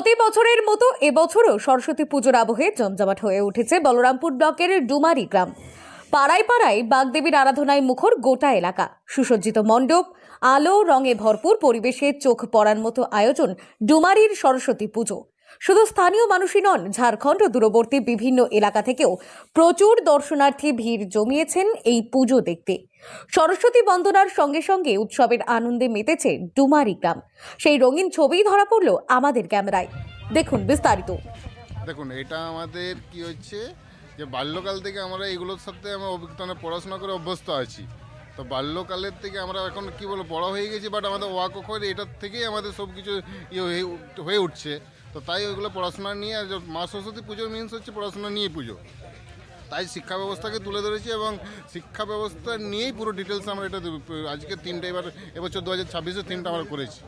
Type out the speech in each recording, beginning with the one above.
প্রতি বছরের মতো এবছরও সরস্বতী পুজোর আবহে জমজমাট হয়ে উঠেছে বলরামপুর ব্লকের ডুমারি গ্রাম। পাড়ায় পাড়ায় বাগদেবীর আরাধনায় মুখর গোটা এলাকা। সুসজ্জিত মণ্ডপ, আলো, রঙে ভরপুর পরিবেশে চোখ পড়ার মতো আয়োজন ডুমারির সরস্বতী পুজো। শুধু স্থানীয় মানুষই নন, ঝাড়খণ্ড দূরবর্তী বিভিন্ন এলাকা থেকেও প্রচুর দর্শনার্থী ভিড় জমিয়েছেন এই পুজো দেখতে। সরস্বতী বন্দনার সঙ্গে সঙ্গে উৎসবের আনন্দে মেতেছে ডুমারি গ্রাম। সেই রঙিন ছবি ধরা পড়ল আমাদের ক্যামেরায়। দেখুন বিস্তারিত। দেখুন, এটা আমাদের কি হচ্ছে যে বাল্যকাল থেকে আমরা এগুলোর সাথে আমরা অভিজ্ঞতা মানে পড়াশোনা করে অভ্যস্ত আছি। তো বাল্যকালের থেকে আমরা এখন কি বলব, বড় হয়ে গেছি বাট আমাদের ওয়াক করে এটার থেকেই আমাদের সব কিছু ইয়ে হয়ে উঠ- হয়ে উঠছে। তো তাই ওইগুলো পড়াশোনা নিয়ে আর মা সরস্বতী পুজোর মিনস হচ্ছে পড়াশোনা নিয়ে পুজো। তাই শিক্ষা ব্যবস্থাকে তুলে ধরেছি এবং শিক্ষা ব্যবস্থা নিয়েই পুরো ডিটেলস আমরা এটা আজকে তিনটা, এবার এবছর দু হাজার ছাব্বিশে তিনটা আমরা করেছি।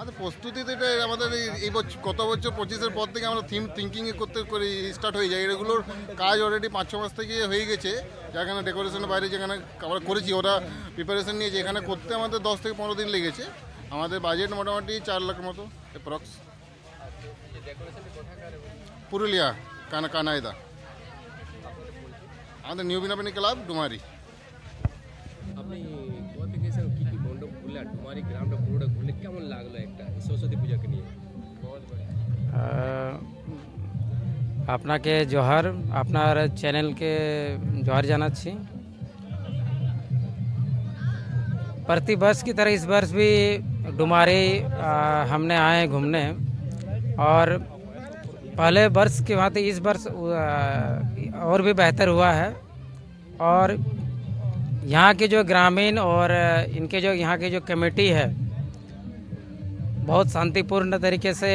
আমাদের প্রস্তুতি তো এটা, আমাদের এই- বছর গত বছর, পঁচিশের পর থেকে আমরা থিম থিঙ্কিং করতে, করে স্টার্ট হয়ে যায়। এগুলোর কাজ অলরেডি পাঁচ ছ মাস থেকে হয়ে গেছে। যেখানে ডেকোরেশনের বাইরে যেখানে আমরা করেছি, ওরা প্রিপারেশন নিয়েছে। এখানে করতে আমাদের দশ থেকে পনেরো দিন লেগেছে। আমাদের বাজেট মোটামুটি চার লাখ মতো অ্যাপ্রক্স পুরুলিয়া, কানা, কানাইদা। আমাদের নিউ বিনাপিনী ক্লাব, ডুমারি। আপনি মণ্ডপ ঘুরলেন তোমারই গ্রামটা পুরোটা ঘুরলে কেমন লাগলো একটা সরস্বতী পূজাকে নিয়ে আহ, আপনাকে জোহার আপনার চ্যানেলকে জোহার জানাচ্ছি प्रति वर्ष की तरह इस वर्ष भी डुमारी आ, हमने आए घूमने और पहले वर्ष की भांति इस वर्ष आ, और भी बेहतर हुआ है और यहाँ के जो ग्रामीण और इनके जो यहाँ की जो कमेटी है, बहुत शांतिपूर्ण तरीके से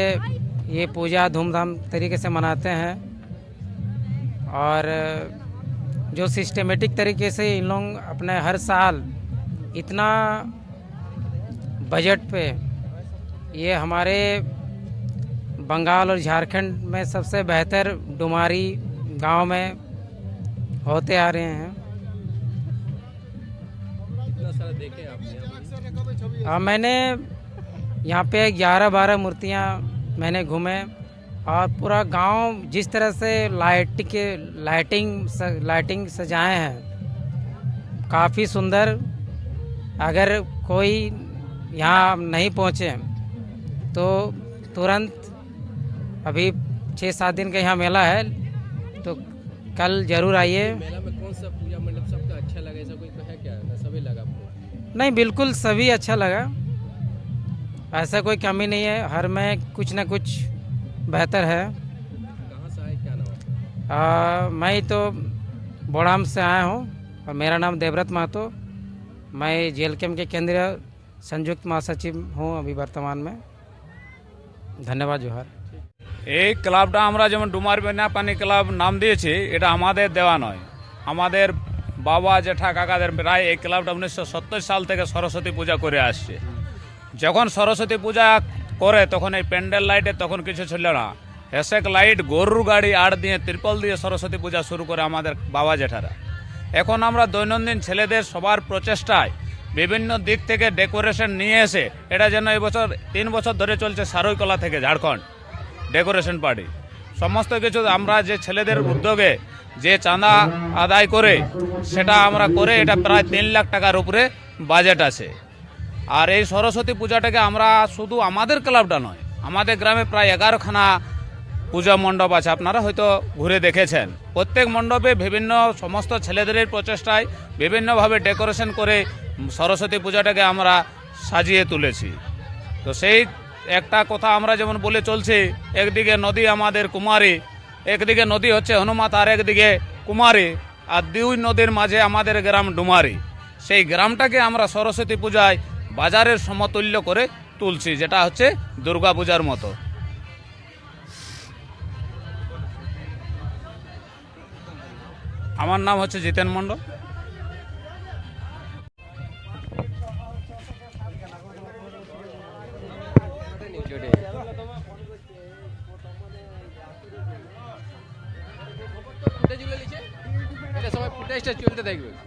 ये पूजा धूमधाम तरीके से मनाते हैं। और जो सिस्टमेटिक तरीके से इन लोग अपने हर साल इतना बजट पे ये हमारे बंगाल और झारखंड में सबसे बेहतर डुमारी गाँव में होते आ रहे हैं। देखे आपने हाँ मैंने यहाँ पे ग्यारह बारह मूर्तियाँ मैंने घूमे और पूरा गाँव जिस तरह से लाइट के लाइटिंग स, लाइटिंग सजाए हैं काफ़ी सुंदर। अगर कोई यहाँ नहीं पहुँचे तो तुरंत अभी छः सात दिन का यहाँ मेला है तो कल ज़रूर आइए। मेला में कौन सा नहीं बिल्कुल सभी अच्छा लगा ऐसा कोई कमी नहीं है हर में कुछ ना कुछ बेहतर है कहाँ से आए क्या नाम है? आ, मैं तो बोड़ाम से आया हूँ और मेरा नाम देवव्रत महतो मैं जेल कैम्प के केंद्रीय संयुक्त महासचिव हूँ अभी वर्तमान में धन्यवाद जोहार এই ক্লাবটা আমরা যেমন ডুমার বেনা পানি ক্লাব নাম দিয়েছি এটা আমাদের দেওয়া নয় আমাদের বাবা জেঠা কাকাদের প্রায় এই ক্লাবটা উনিশশো সত্তর সাল থেকে সরস্বতী পূজা করে আসছে। যখন সরস্বতী পূজা করে, তখন এই প্যান্ডেল লাইটে তখন কিছু ছিল না। হেসেক লাইট, গরুর গাড়ি আড় দিয়ে ত্রিপল দিয়ে সরস্বতী পূজা শুরু করে আমাদের বাবা জেঠারা। এখন আমরা দৈনন্দিন ছেলেদের সবার প্রচেষ্টায় বিভিন্ন দিক থেকে ডেকোরেশন নিয়ে এসে, এটা যেন এবছর তিন বছর ধরে চলছে সারৈকলা থেকে ঝাড়খণ্ড ডেকোরেশন পার্টি। সমস্ত কিছু আমরা যে ছেলেদের উদ্যোগে যে চাঁদা আদায় করে, সেটা আমরা করে এটা প্রায় তিন লাখ টাকার উপরে বাজেট আছে। আর এই সরস্বতী পূজাটাকে আমরা শুধু আমাদের ক্লাবটা নয়, আমাদের গ্রামে প্রায় এগারোখানা পূজা মণ্ডপ আছে, আপনারা হয়তো ঘুরে দেখেছেন। প্রত্যেক মণ্ডপে বিভিন্ন সমস্ত ছেলেদের প্রচেষ্টায় বিভিন্নভাবে ডেকোরেশন করে সরস্বতী পূজাটাকে আমরা সাজিয়ে তুলেছি। তো সেই একটা কথা আমরা যেমন বলে চলছি, একদিকে নদী আমাদের কুমারী একদিকে নদী হচ্ছে হনুমাত, আর একদিকে কুমারী, আর দুই নদীর মাঝে আমাদের গ্রাম ডুমারি। সেই গ্রামটাকে আমরা সরস্বতী পূজায় বাজারের সমতুল্য করে তুলছি, যেটা হচ্ছে দুর্গা পূজার মতো। আমার নাম হচ্ছে জিতেন মণ্ডল। জোরে ফুটেজগুলো ಟೇಸ್ಟ್ ಎಷ್ಟು ಇರ್ತದೆ ಹೇಗೆ ಬೇಕು